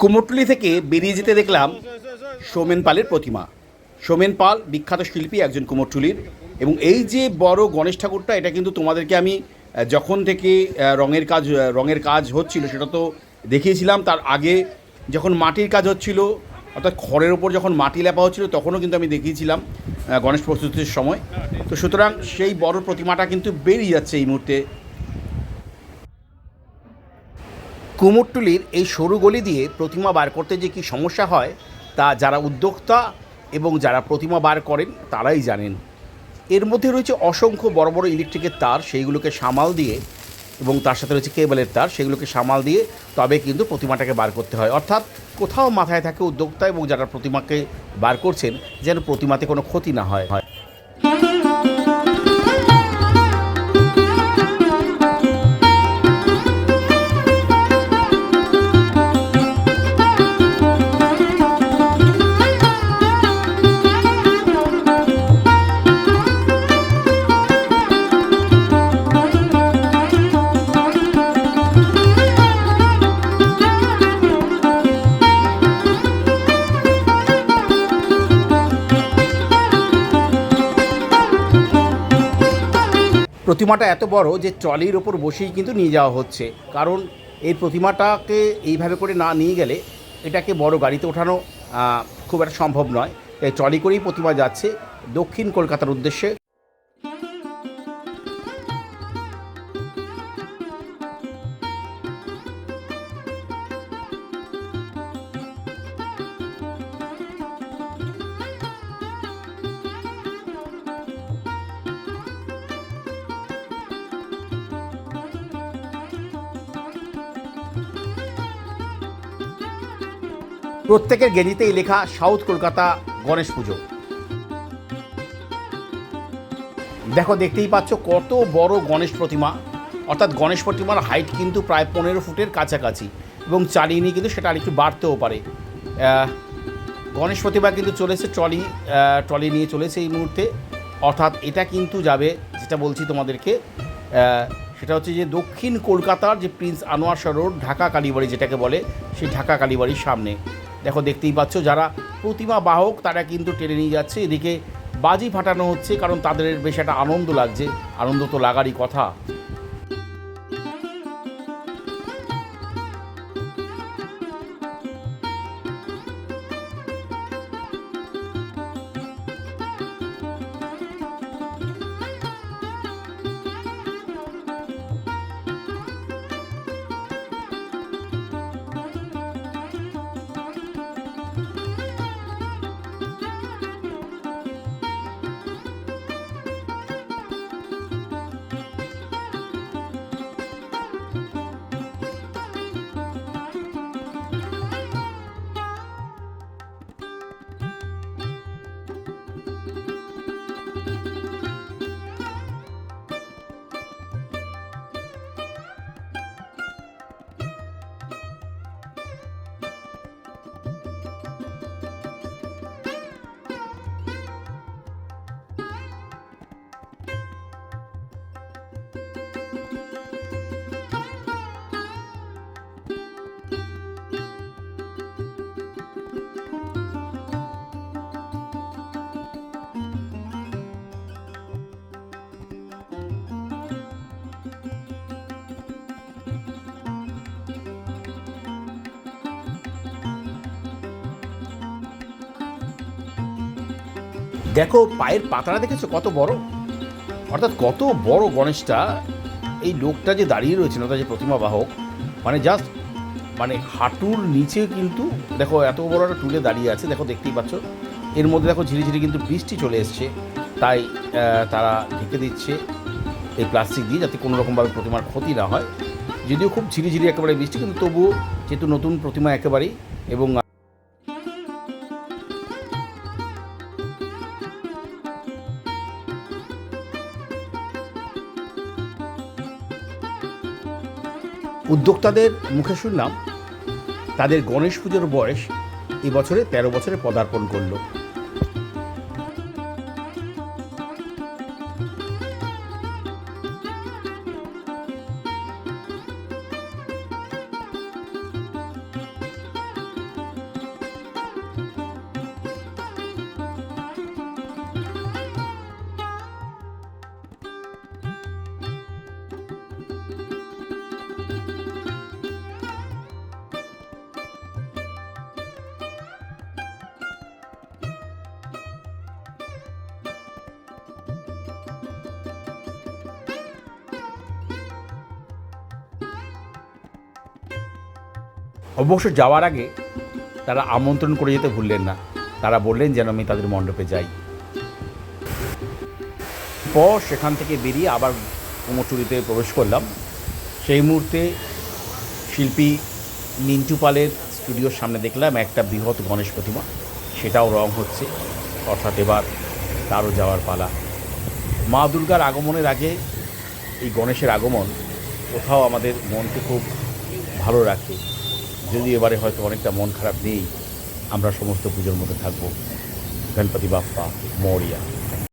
কুমোরটুলি থেকে বেরিয়ে যেতে দেখলাম সোমেন পালের প্রতিমা। সোমেন পাল বিখ্যাত শিল্পী একজন কুমোরটুলির এবং এই যে বড় গণেশ ঠাকুরটা, এটা কিন্তু তোমাদেরকে আমি যখন থেকে রঙের কাজ রঙের কাজ হচ্ছিল, সেটা তো দেখিয়েছিলাম। তার আগে যখন মাটির কাজ হচ্ছিল অর্থাৎ খড়ের ওপর যখন মাটি লেপা হচ্ছিল, তখনও কিন্তু আমি দেখিয়েছিলাম গণেশ প্রস্তুতির সময়। তো সুতরাং সেই বড় প্রতিমাটা কিন্তু বেরিয়ে যাচ্ছে এই মুহূর্তে। কুমোরটুলির এই সরু গলি দিয়ে প্রতিমা বার করতে যে কি সমস্যা হয়, তা যারা উদ্যোক্তা এবং যারা প্রতিমা বার করেন, তারাই জানেন। এর মধ্যে রয়েছে অসংখ্য বড় বড় ইলেকট্রিকের তার, সেইগুলোকে সামাল দিয়ে এবং তার সাথে রয়েছে কেবলের তার, সেগুলোকে সামাল দিয়ে তবে কিন্তু প্রতিমাটাকে বার করতে হয়। অর্থাৎ কোথাও মাথায় থাকে উদ্যোক্তা এবং যারা প্রতিমাকে বার করছেন, যেন প্রতিমাতে কোনো ক্ষতি না হয়। প্রতিমাটা এত বড় যে ট্রলির ওপর বসেই কিন্তু নিয়ে যাওয়া হচ্ছে। কারণ এই প্রতিমাটাকে এইভাবে করে না নিয়ে গেলে এটাকে বড় গাড়িতে ওঠানো খুব একটা সম্ভব নয়। ট্রলি করেই প্রতিমা যাচ্ছে দক্ষিণ কলকাতার উদ্দেশ্যে। প্রত্যেকের গেঞ্জিতেই লেখা সাউথ কলকাতা গণেশ পুজো। দেখো, দেখতেই পাচ্ছ কত বড় গণেশ প্রতিমা। অর্থাৎ গণেশ প্রতিমার হাইট কিন্তু প্রায় পনেরো ফুটের কাছাকাছি এবং চালিয়ে নিয়ে কিন্তু সেটা আরেকটু বাড়তেও পারে। গণেশ প্রতিমা কিন্তু চলেছে ট্রলি ট্রলি নিয়ে চলেছে এই মুহূর্তে। অর্থাৎ এটা কিন্তু যাবে, যেটা বলছি তোমাদেরকে সেটা হচ্ছে যে দক্ষিণ কলকাতার যে প্রিন্স আনোয়ার রোড ঢাকা কালীবাড়ি যেটাকে বলে, সেই ঢাকা কালীবাড়ির সামনে। দেখো, দেখতেই পাচ্ছ যারা প্রতিমা বাহক, তারা কিন্তু টেনে নিয়ে যাচ্ছে। এদিকে বাজি ফাটানো হচ্ছে, কারণ তাদের বেশ একটা আনন্দ লাগছে। আনন্দ তো লাগারই কথা। দেখো পায়ের পাতাটা দেখেছ? কত বড়? অর্থাৎ কত বড় গণেশটা এই লোকটা যে দাঁড়িয়ে রয়েছেন অর্থাৎ যে প্রতিমা বাহক মানে জাস্ট মানে হাঁটুর নিচে কিন্তু দেখো এত বড় একটা টুলে দাঁড়িয়ে আছে, দেখো দেখতেই পাচ্ছ। এর মধ্যে দেখো ঝিরিঝিরি কিন্তু বৃষ্টি চলে এসছে, তাই তারা ঢেকে দিচ্ছে এই প্লাস্টিক দিয়ে যাতে কোনো রকমভাবে প্রতিমার ক্ষতি না হয়। যদিও খুব ঝিরিঝিরি একেবারে বৃষ্টি, কিন্তু তবুও যেহেতু নতুন প্রতিমা একেবারেই এবং উদ্যোক্তাদের মুখে শুনলাম তাদের গণেশ পুজোর বয়স এবছরে বছরে তেরো বছরে পদার্পণ করল। অবশ্য যাওয়ার আগে তারা আমন্ত্রণ করে যেতে ভুললেন না। তারা বললেন যেন আমি তাদের মণ্ডপে যাই। পর সেখান থেকে বেরিয়ে আবার কুমোরটুলিতে প্রবেশ করলাম। সেই মুহূর্তে শিল্পী মিন্টু পালের স্টুডিওর সামনে দেখলাম একটা বৃহৎ গণেশ প্রতিমা। সেটাও রং হচ্ছে। অর্থাৎ এবার তারও যাওয়ার পালা। মা দুর্গার আগমনের আগে এই গণেশের আগমন কোথাও আমাদের মনকে খুব ভালো রাখে। যদি এবারে হয়তো অনেকটা মন খারাপ নেই আমরা সমস্ত পুজোর মধ্যে থাকব, গণপতি বাপ্পা, মৌরিয়া